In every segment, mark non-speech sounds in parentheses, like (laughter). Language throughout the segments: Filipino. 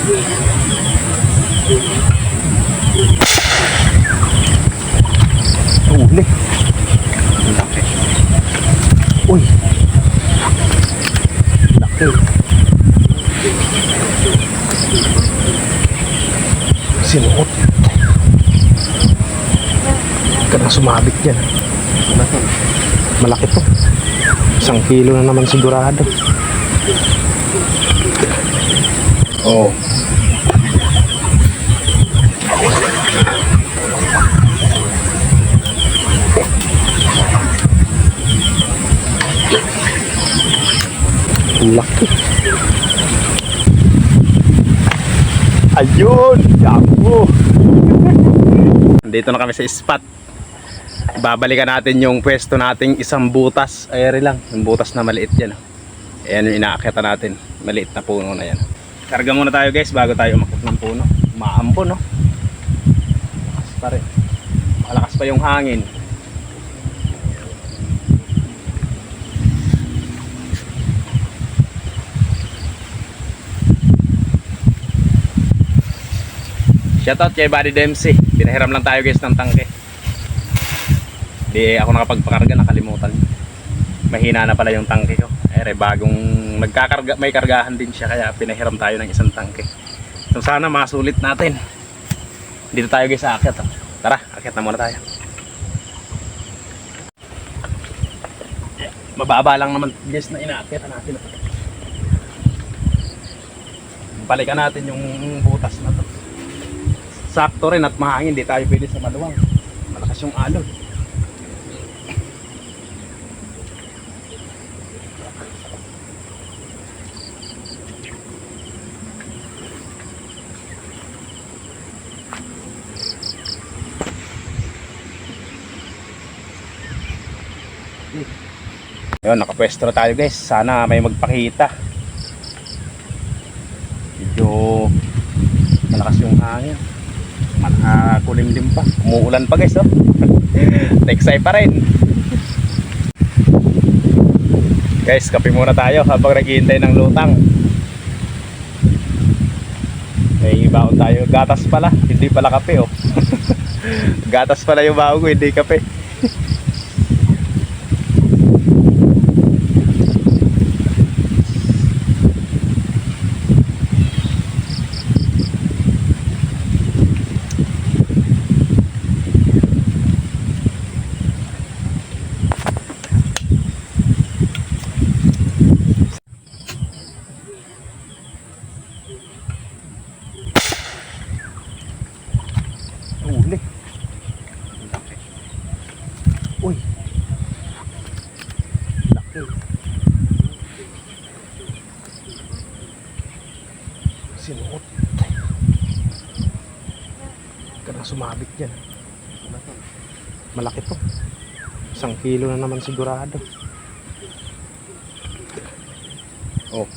Uli. Laki. Uy. Laki. Sinuot. Ka na sumabit yan. Malaki to. Isang kilo na naman sigurado. Oh. Laki. Ayun! Yapo! Dito na kami sa spot. Babalikan natin yung pwesto nating isang butas. Ayari lang, yung butas na maliit yan. Ayan yung inaakita natin. Maliit na puno na yan. Karga muna tayo guys bago tayo umakit ng puno. Maampo no? Malakas pa rin. Malakas pa yung hangin. Shoutout kay Buddy Dempsey. Pinahiram lang tayo guys ng tangke. Di ako nakapagpakarga, nakalimutan. Mahina na pala yung tangke ko. Ere, bagong nagkakarga, may kargahan din siya kaya pinahiram tayo ng isang tangke. So sana masulit natin. Dito tayo guys sa akyat. oh. Tara, akyat na muna tayo. Mababa lang naman guys na inaakyat natin. Balikan natin yung butas na to sakto rin at mahangin, di tayo pwede sa maluwang. Malakas yung alon. Yun, nakapwesto na tayo guys. Sana may magpakita. Medyo malakas yung hangin. Makakulimlim pa. Umuulan pa guys, oh. (laughs) Teksay pa rin. Guys, kape muna tayo habang naghihintay ng lutang. May baon tayo. Gatas pala, hindi pala kape, oh. (laughs) Gatas pala yung baon ko, hindi kape. (laughs) Uli. Laki. Uy. Laki. Sinuot. Ka na sumabit yan. Malaki to. Isang kilo na naman sigurado. Oh.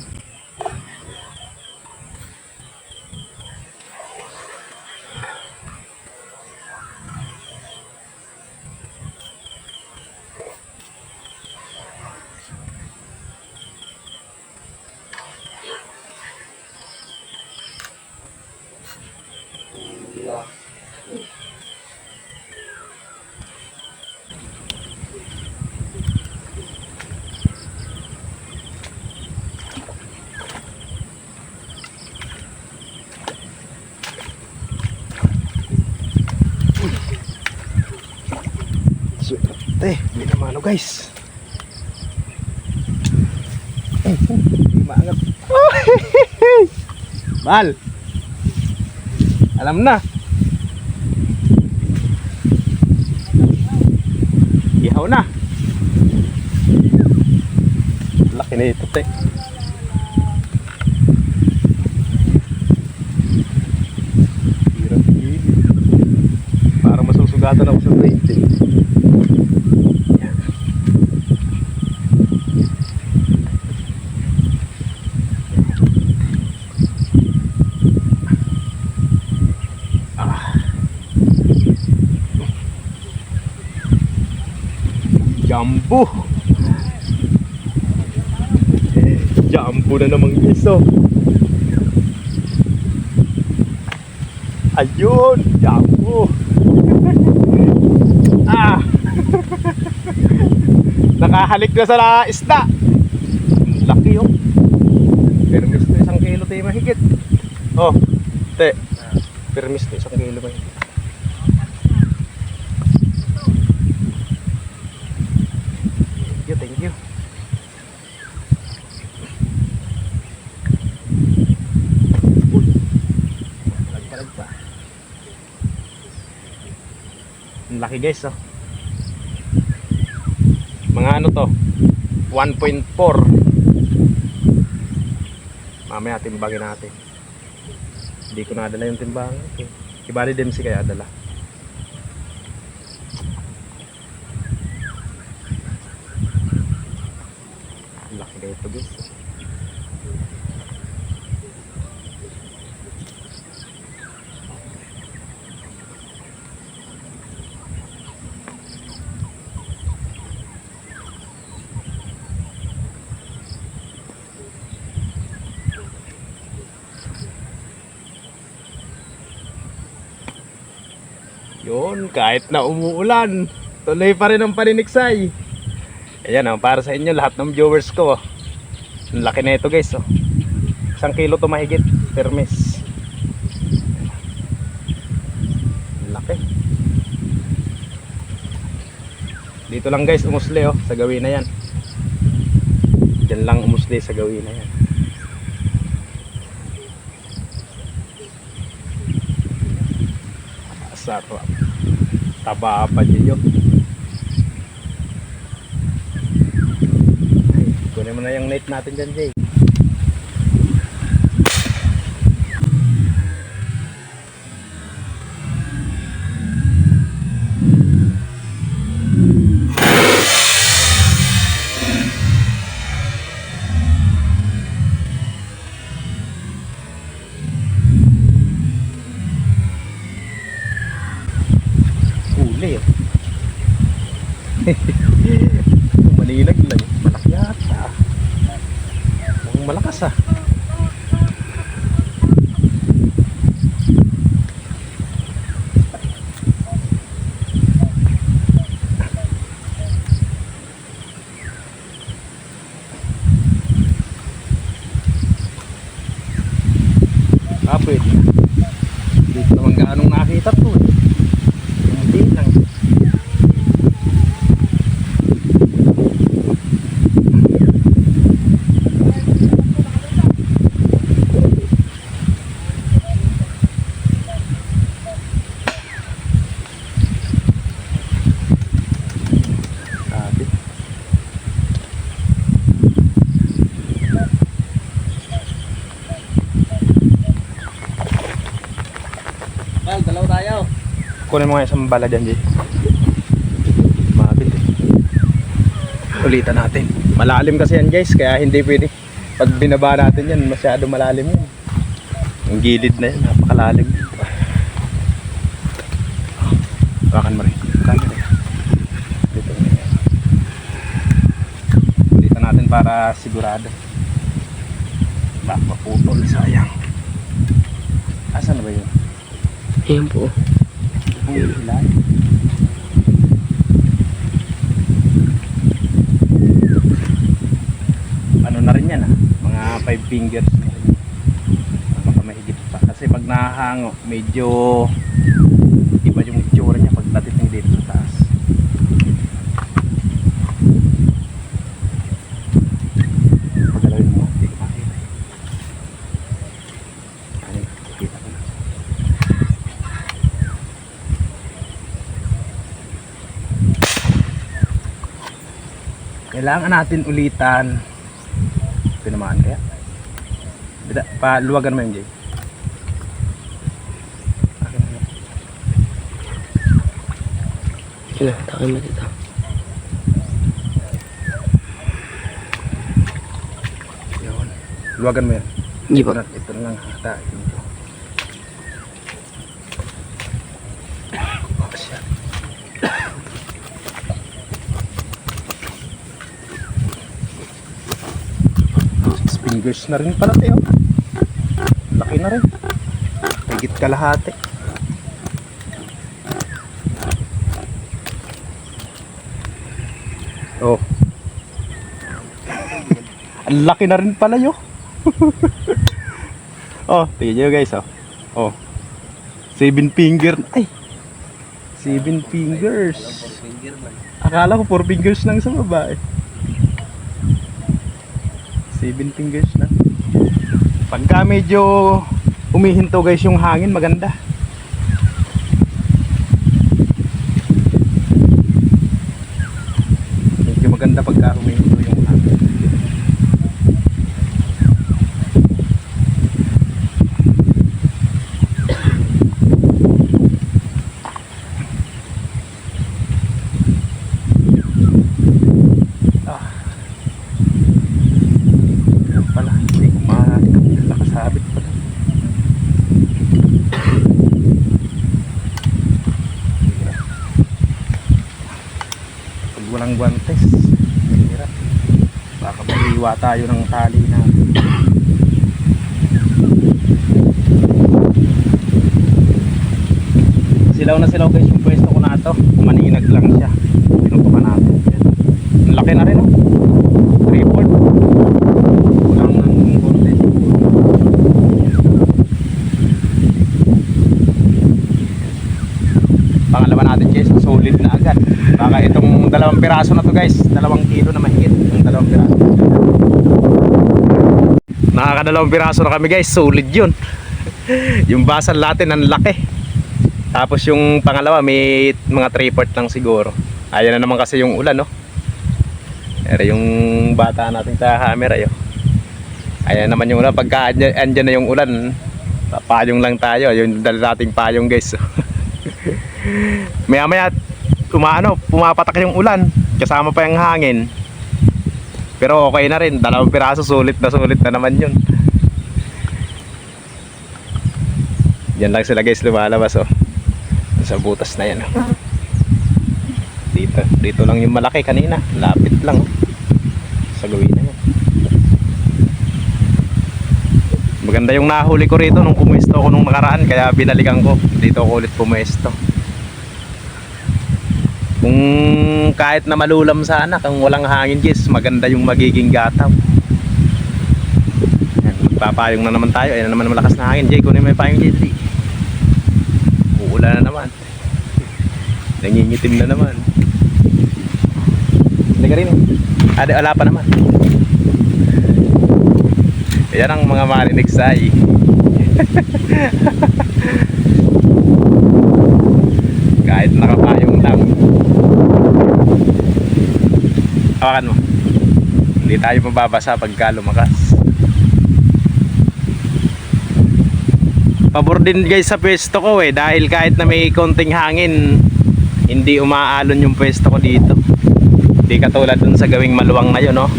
Swerte. Hindi naman ano guys. Eh, Hindi maangat. Mal. Alam na. Ihaw na. Laki na ito, te. Para masusugatan ako sa rating. Yan. Ah. Jumbo. Jumbo na namang iso. Ayun! Yako! (laughs) ah! (laughs) Nakahalik na sa isda. Laki oh. Permis na isang kilo tayo mahigit. Oh, te. Permis na isang kilo mahigit. Guys oh. Mga ano to? 1.4 Mamaya timbangin natin Hindi ko nadala yung timbangan okay. Ibali din si kaya dala Ang Laki na ito guys Yun, kahit na umuulan, tuloy pa rin ang paniniksay. Ayan oh, para sa inyo lahat ng viewers ko. Oh. Ang laki na ito guys. Oh. Isang kilo to mahigit, permis. Laki. Dito lang guys, umusli oh, sa gawin na yan. Diyan lang umusli sa gawin na yan. Sarap. Taba pa niyo. Kunin mo na yung net natin dyan, Jay. tá tudo. Kunin mo nga isang bala dyan, Jay. Mabit eh. Ulitan natin. Malalim kasi yan guys, kaya hindi pwede. Pag binaba natin yan, masyado malalim yan. Ang gilid na yan, napakalalim. Bakan mo rin. Camera. Dito. Ulitan natin para sigurado. Baka maputol, sayang. Asan ba yun? Ayan po. Ang ilan? Ano na rin yan ah, mga 5 fingers na rin. Baka mahigit pa. Kasi pag nahango, medyo iba yung itsura niya pag natiting dito sa taas. Pagalawin mo, hindi ko makita. eh. Ano, kita ko na. Kailangan natin ulitan. Tinamaan kaya? Bida, paluwagan mo yun, Jay. Sige, takin mo dito. Yun. Luwagan mo yan. Hindi na, ito na lang hata. years na rin pala tayo. Laki na rin. Higit kalahati. Oh. (laughs) Ang laki na rin pala yo. (laughs) oh, tingnan nyo guys oh. Oh. Seven finger. Ay. Seven fingers. Akala ko four fingers lang sa babae. Eh. Seven fingers na. Pagka medyo umihinto guys yung hangin maganda. Medyo maganda pagka huminto yung hangin. Ah. Yan pala, hindi ko ma- nakasabit pala. Pag walang guantes, mahirap. Maiiwa tayo ng tali na. Silaw na silaw guys yung pwesto ko na to. Kumaninag lang siya. Pinutukan natin. Ang laki na rin oh. Pangalawa natin guys, solid na agad. Baka itong dalawang piraso na to guys, dalawang kilo na mahigit. Yung dalawang piraso. Nakakadalawang piraso na kami guys, solid yun. (laughs) yung basal natin ang laki. Tapos yung pangalawa may mga 3 part lang siguro. Ayan na naman kasi yung ulan no. Pero yung bata natin sa camera yo. Ayan naman yung ulan. Pagka andyan na yung ulan, payong lang tayo. Yung dala nating payong guys. (laughs) maya maya umaano, pumapatak yung ulan. Kasama pa yung hangin. Pero okay na rin. Dalawang piraso, sulit na sulit na naman yun. Yan lang sila guys lumalabas oh. Sa butas na yan oh. Dito, dito lang yung malaki kanina. Lapit lang oh. Sa gawin na yan. Maganda yung nahuli ko rito nung pumuesto ko nung nakaraan kaya binalikan ko. Dito ako ulit pumuesto. Kung kahit na malulam sana, kung walang hangin guys, maganda yung magiging gataw. Yan, magpapayong na naman tayo. Ayan na naman malakas na hangin. Jay, kunin mo yung payong Jay. Uulan na naman. Nangingitim na naman. Hindi ka rin eh. Ah, di, wala pa naman. Yan ang mga marinig sa (laughs) Kahit nakapayong lang. Hawakan mo. Hindi tayo mababasa pagka lumakas. Pabor din guys sa pwesto ko eh dahil kahit na may konting hangin hindi umaalon yung pwesto ko dito. Hindi katulad dun sa gawing maluwang na yun no.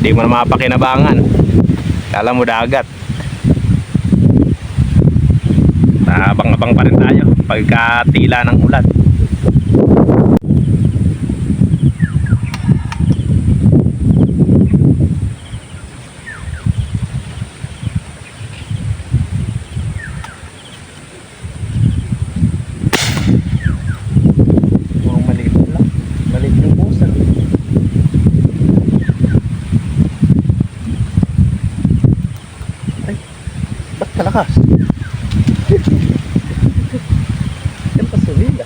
Hindi mo na mapakinabangan. Kala mo dagat. Abang-abang pa rin tayo pagka tila ng ulan. Ba't kalakas? Yan pa sumila.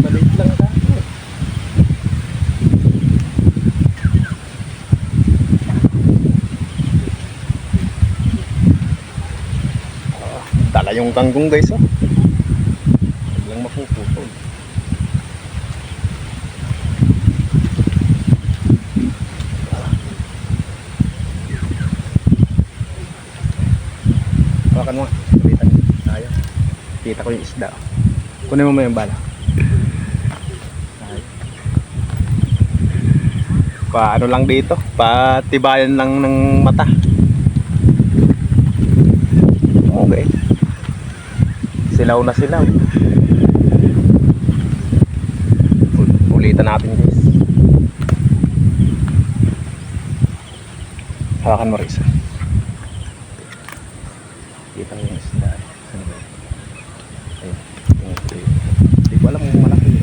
Maliit lang tayo. Dala yung kangkong guys oh. Biglang mapuputol. Hawakan mo nga. Sabitan. Tayo. Kita ko yung isda. Kunin mo mo yung bala. Tayo. Paano lang dito? Patibayan lang ng mata. Okay. Silaw na silaw. Ul- Ulitan natin guys. Hawakan mo Risa. Kita ko yung isda. Ano ba? Ayun. Yung- Hindi ko alam kung malaki.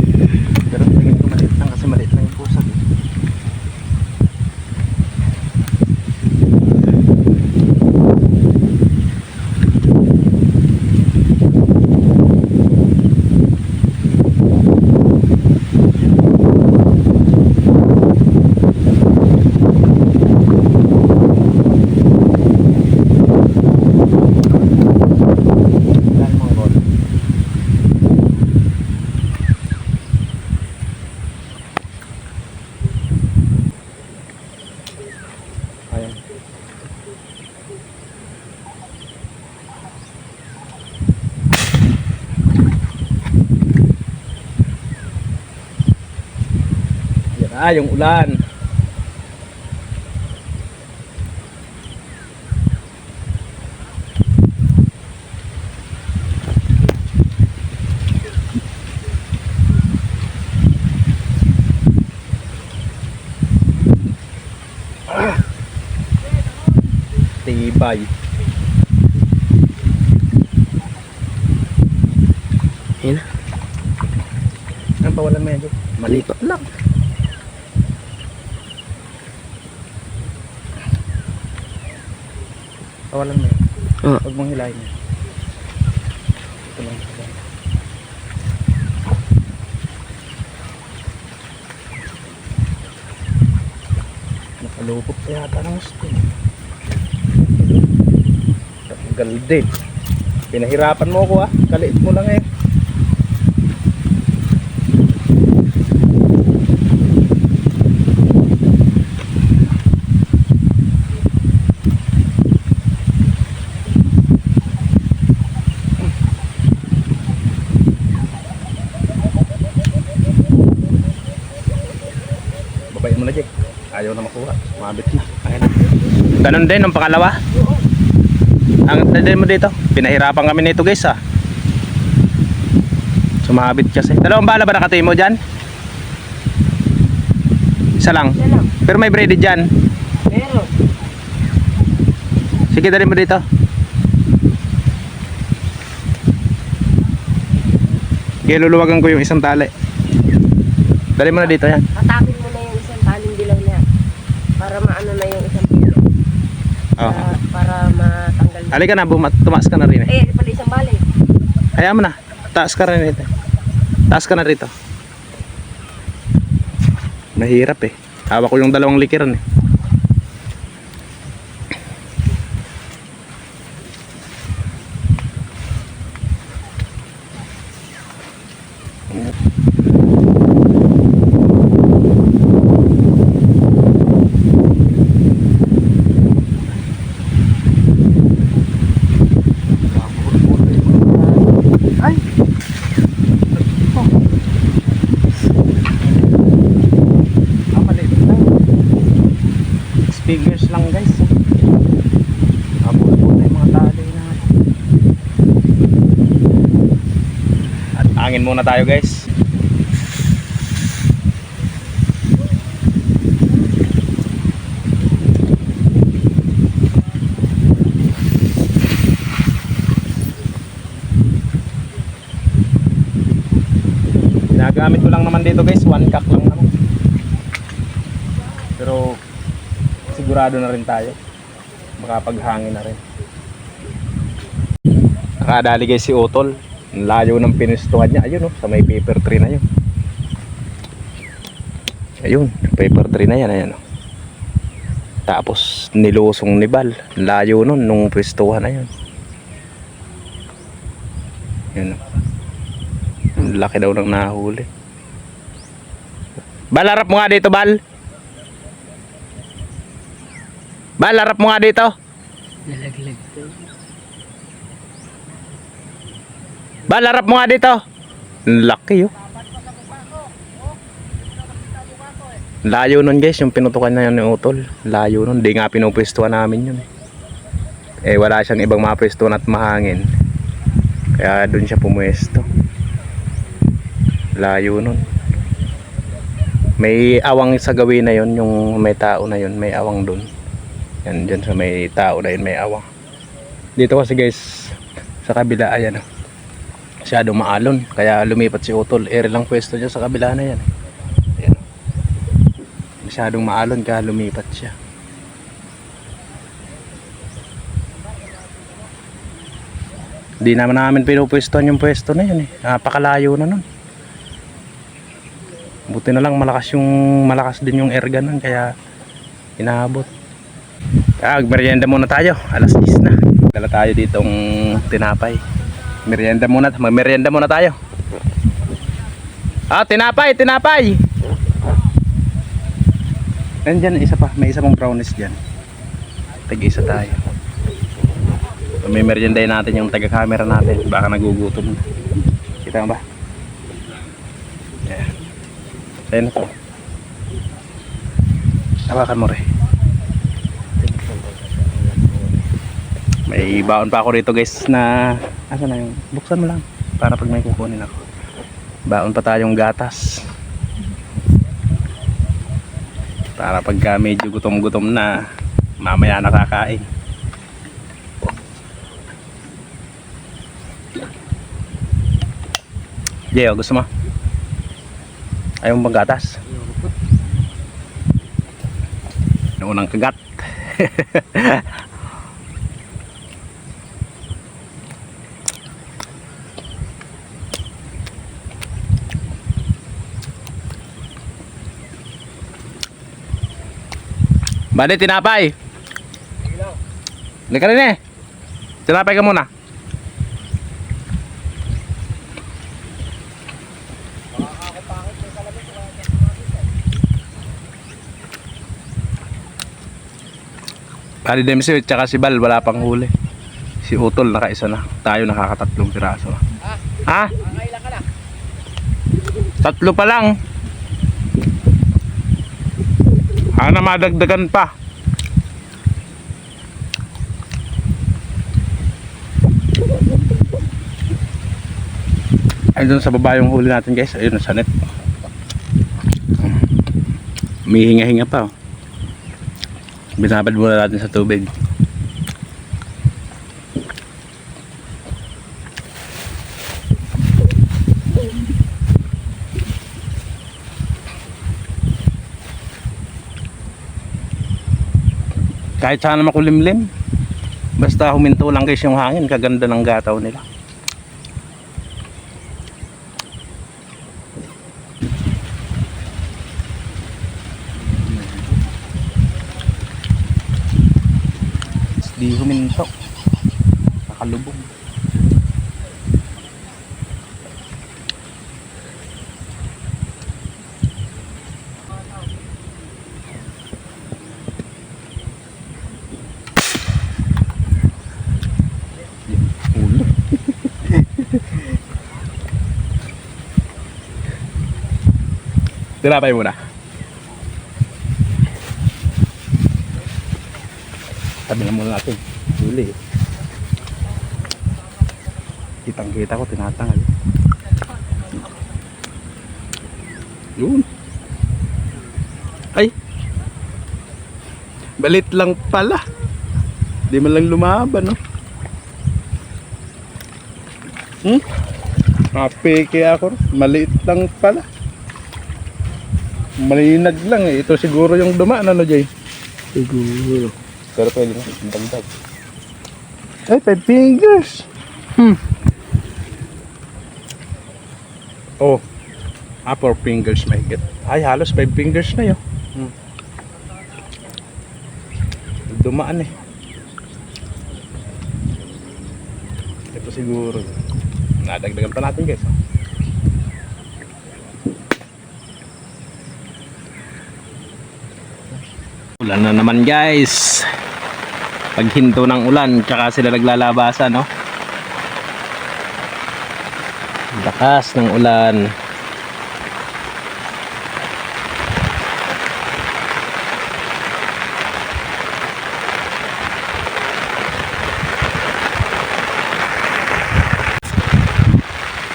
Ah, yung ulan. Tibay. Ayun na. Ang pawalan medyo. Malipat lang. Pawalan mo yun. Ah. Huwag mong hilahin yan. Ito lang. Nakalupot pa yata ng gusto. Tagal din. Pinahirapan mo ko ah. Kaliit mo lang eh. Babayin mo na, Jake. Ayaw na makuha. Mabit na. Ayan na. Ganon din ang pangalawa. Ang din mo dito. Pinahirapan kami nito guys ah. Sumabit kasi. Dalawang bala ba nakatayo mo dyan? Isa lang. Pero may braided dyan. Meron. Sige, dali mo dito. Sige, luluwagan ko yung isang tali. Dali mo na dito yan. Tatapin mo na yung isang taling dilaw na yan. Para maano na yung isang dilaw. Oh. Para, para matanggal. Halika na, bumat, tumaas ka na rin eh. Eh, pala isang bali. Hayaan mo na. Taas ka rin rito. Taas ka na rito. Mahirap eh. Hawak ko yung dalawang likiran eh. Ay! Ah, maliit lang. Six figures lang guys. Abot-abot na yung mga tali na. At angin muna tayo guys. Ginagamit ko lang naman dito guys, one cock lang naman. Pero sigurado na rin tayo. Makapaghangin na rin. Nakadali guys si Otol. Layo ng pinistuhan niya. Ayun oh, sa may paper tree na yun. Ayun, paper tree na yan. Ayan oh. Tapos nilusong ni Bal. Layo nun nung pwestuhan na yun. Yun oh. Laki daw ng nahuli. Bal, harap mo nga dito, Bal. Bal, harap mo nga dito. Nalaglag to. Bal, harap mo nga dito. Laki, oh. Layo nun guys, yung pinutukan na yun ni Utol. Layo nun, di nga pinupwestuhan namin yun. Eh, wala siyang ibang mapwestuhan at mahangin. Kaya dun siya pumwesto. Layo nun. May awang sa gawin na yun, yung may tao na yun, may awang dun. Yan, dyan sa may tao na yun, may awang. Dito kasi guys, sa kabila, ayan oh. Masyadong maalon, kaya lumipat si Utol. Ere lang pwesto niya sa kabila na yan. Ayan. Masyadong maalon, kaya lumipat siya. Di naman namin pinupwestuhan yung pwesto na yun eh. Napakalayo na nun. Buti na lang malakas yung malakas din yung erga nun kaya inaabot. Kaya merienda muna tayo. Alas 10 na. Dala tayo ditong tinapay. Merienda muna. Magmerienda muna tayo. Ah, tinapay, tinapay. Nandiyan isa pa. May isa pang brownies dyan. Tag-isa tayo. May merienday natin yung taga-camera natin. Baka nagugutom na. Kita ba? Yeah. Ayan na to. Hawakan mo rin. May baon pa ako rito guys na asa na yung buksan mo lang para pag may kukunin ako. Baon pa tayong gatas. Para pagka medyo gutom-gutom na mamaya nakakain. Jeo, gusto mo? Ayaw mo bang gatas? Yung unang kagat. (laughs) Bade, tinapay. Hindi ka rin eh. Tinapay ka muna. Bali Dempsey at saka si Bal wala pang huli. Si Utol nakaisa na. Tayo nakakatatlong piraso. Ha? Tatlo pa lang. Sana madagdagan pa. Ayun sa baba yung huli natin guys. Ayun sa net. May hinga-hinga pa oh. Binabad muna natin sa tubig. Kahit sana makulimlim. Basta huminto lang guys yung hangin, kaganda ng gataw nila. Di huminto. Nakalubog. Ulo. Tinapay muna. Tabi na muna natin. Huli. Kitang kita ko, tinatangal. Yun. Ay! Balit lang pala. Di man lang lumaban, no? Hmm? Mapeke ako. Maliit lang pala. Malinag lang eh. Ito siguro yung dumaan, ano, Jay? Siguro. Pero pwede na, ang dagdag. Ay, five fingers. Hmm. Oh. Ah, four fingers may get. Ay, halos five fingers na yun. Hmm. Dumaan eh. Ito siguro. Nadagdagan pa natin guys. oh. Ulan na naman guys. Paghinto ng ulan, tsaka sila naglalabasan, no? Lakas ng ulan.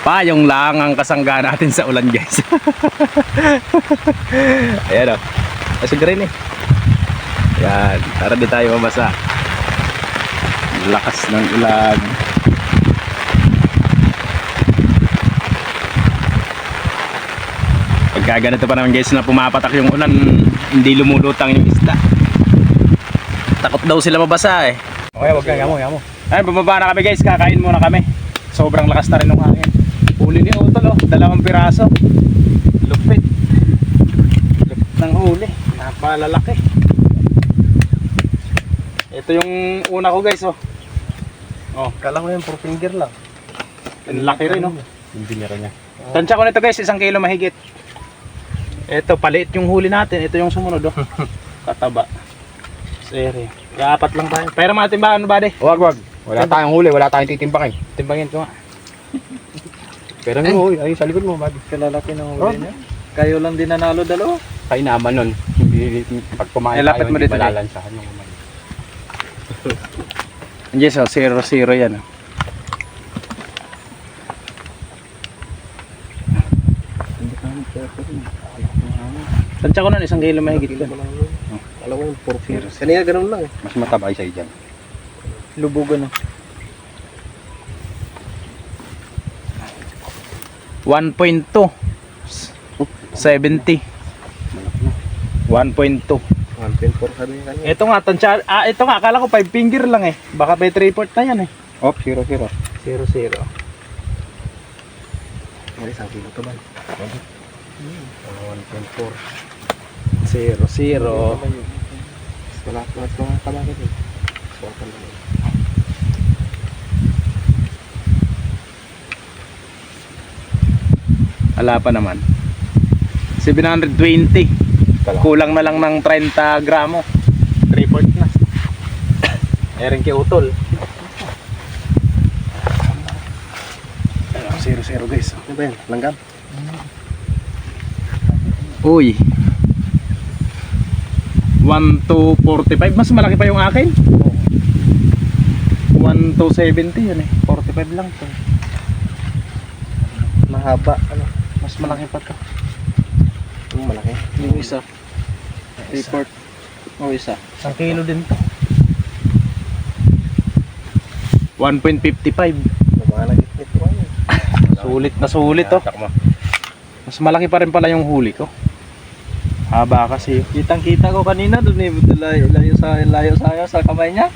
Payong lang ang kasangga natin sa ulan guys. (laughs) Ayan o. Kasi green eh. Yan, para di tayo mabasa. Lakas ng ulan. Pagka ganito pa naman guys na pumapatak yung ulan, hindi lumulutang yung isda. Takot daw sila mabasa eh. Okay, wag kang yamo, yamo. Ay, bumaba na kami guys, kakain muna kami. Sobrang lakas na rin ng hangin. Huli ni Utol oh, dalawang piraso. Lupit. Lupit ng huli. Napalalaki. Ito yung una ko guys oh. Oh, Kala ko yan, four finger lang. ang laki rin oh. Hindi meron niya. Tansya ko nito guys, isang kilo mahigit. Ito, paliit yung huli natin. Ito yung sumunod oh. (laughs) Kataba. Sere. Apat lang tayo. Pero mga timbangan ano ba de? Wag, wag. Wala tayong huli, wala tayong titimpakin. Timbangin ko nga. (laughs) Pero mo, ay, sa likod mo, bag. Kalalaki ng huli niya. Kayo lang din nanalo dalawa. Kaya naman nun. Hindi, pag kumain Ilapit tayo, mo hindi dito, Jay. malalansahan oh, zero zero yan. oh. Tansya ko nun, isang kilo mahigit yan. Alam ko yung puro Zero, Kanina ganun lang eh. Mas matabay sa'yo dyan. Lubugan na. 1.2 70 1.2 1.4 sabi niya kanina. Ito nga, tansya, ah, ito nga, akala ko 5 finger lang eh. Baka may 3 port na yan eh. Op, 0, 0. 0 0 May isang kilo to man. 1.4. 0 0 Wala ko at mga kabakit eh. Suwatan naman. Wala pa naman. 720. Kulang na lang ng 30 gramo. 3 port na. (coughs) Meron kay Utol. Ano, 0 0 guys. Ano ba yan? Langgam? Uy. 1 to 45. Mas malaki pa yung akin. 1 to 70 yun eh. 45 lang to. Mahaba. Ano? Mas malaki pa to. Yung malaki. Yung isa. Report. O isa. Isang kilo din to. 1.55. Mga nagitnit ko ano. (laughs) Sulit na sulit to. Takma. Mas malaki pa rin pala yung huli ko. Haba kasi. Kitang kita ko kanina doon eh, layo, layo sa layo sa sa kamay niya.